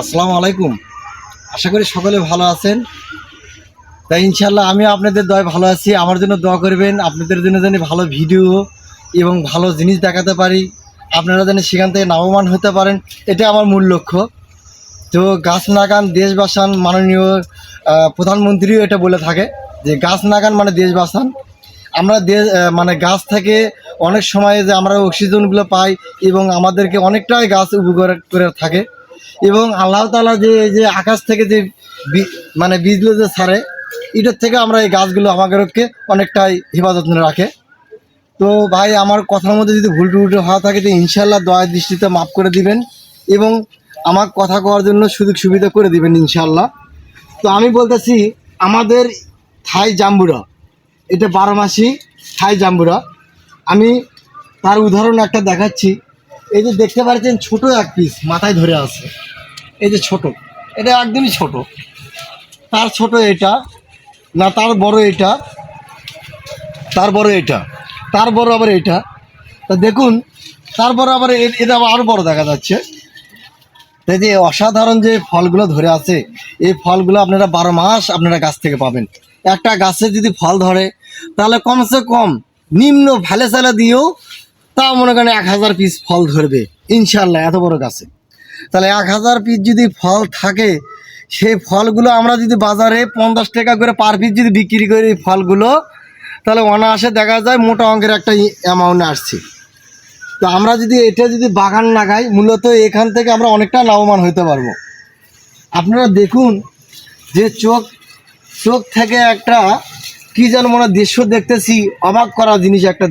আসসালামু আলাইকুম। আশা করি সকলে ভালো আছেন। তাই ইনশাল্লাহ আমি আপনাদের দয় ভালো আছি। আমার জন্য দোয়া করবেন, আপনাদের জন্য যেন ভালো ভিডিও এবং ভালো জিনিস দেখাতে পারি। আপনারা যেন সেখান থেকে লাভবান হতে পারেন এটা আমার মূল লক্ষ্য। তো গাছ নাগান দেশ বাঁচান মাননীয় প্রধানমন্ত্রীও এটা বলে থাকে যে গাছ নাগান মানে দেশ বাঁচান আমরা দেশ মানে গাছ থেকে অনেক সময় যে আমরা অক্সিজেনগুলো পাই এবং আমাদেরকে অনেকটাই গাছ উপকার করে থাকে। এবং আল্লাহ তালা যে যে আকাশ থেকে যে মানে বীজগুলো যে ছাড়ে এটার থেকে আমরা এই গাছগুলো আমাদেরকে অনেকটাই হেফাজত রাখে। তো ভাই, আমার কথার মধ্যে যদি ভুল টুল হওয়া থাকে, তো ইনশাল্লাহ দয়া দৃষ্টিতে মাফ করে দিবেন এবং আমার কথা কওয়ার জন্য সুযোগ সুবিধা করে দিবেন ইনশাল্লাহ তো আমি বলতেছি, আমাদের থাই জাম্বুরা, এটা বারো মাসি থাই জাম্বুরা। আমি তার উদাহরণ একটা দেখাচ্ছি। এই যে দেখতে পাচ্ছেন ছোট এক পিস মাথায় ধরে আছে। এই যে ছোট। এটা একদমই ছোট। তার ছোট এটা, না তার বড় এটা, তার বড় এটা, তার বড় আবার এটা। তা দেখুন তারপর আবার এটা আবার আরও বড় দেখা যাচ্ছে। তাই যে অসাধারণ যে ফলগুলো ধরে আছে, এই ফলগুলো আপনারা বারো মাস আপনারা গাছ থেকে পাবেন। একটা গাছে যদি ফল ধরে, তাহলে কমসে কম নিম্ন ফেলে চালে দিয়েও তা মনে করেন এক হাজার পিস ফল ধরবে। ইনশাল্লাহ এত বড় গাছে। তাহলে এক হাজার পিস যদি ফল থাকে, সেই ফলগুলো আমরা যদি বাজারে পঞ্চাশ টাকা করে পার পিস যদি বিক্রি করি ফলগুলো, তাহলে অনায়াসে দেখা যায় মোটা অঙ্কের একটা অ্যামাউন্ট আসছে। তো আমরা যদি এটা যদি বাগান লাগাই মূলত এখান থেকে আমরা অনেকটা লাভবান হতে পারব। আপনারা দেখুন যে চোখ চোখ থেকে একটা কি যেন মনে দৃশ্য দেখতেছি, অবাক করা জিনিস একটা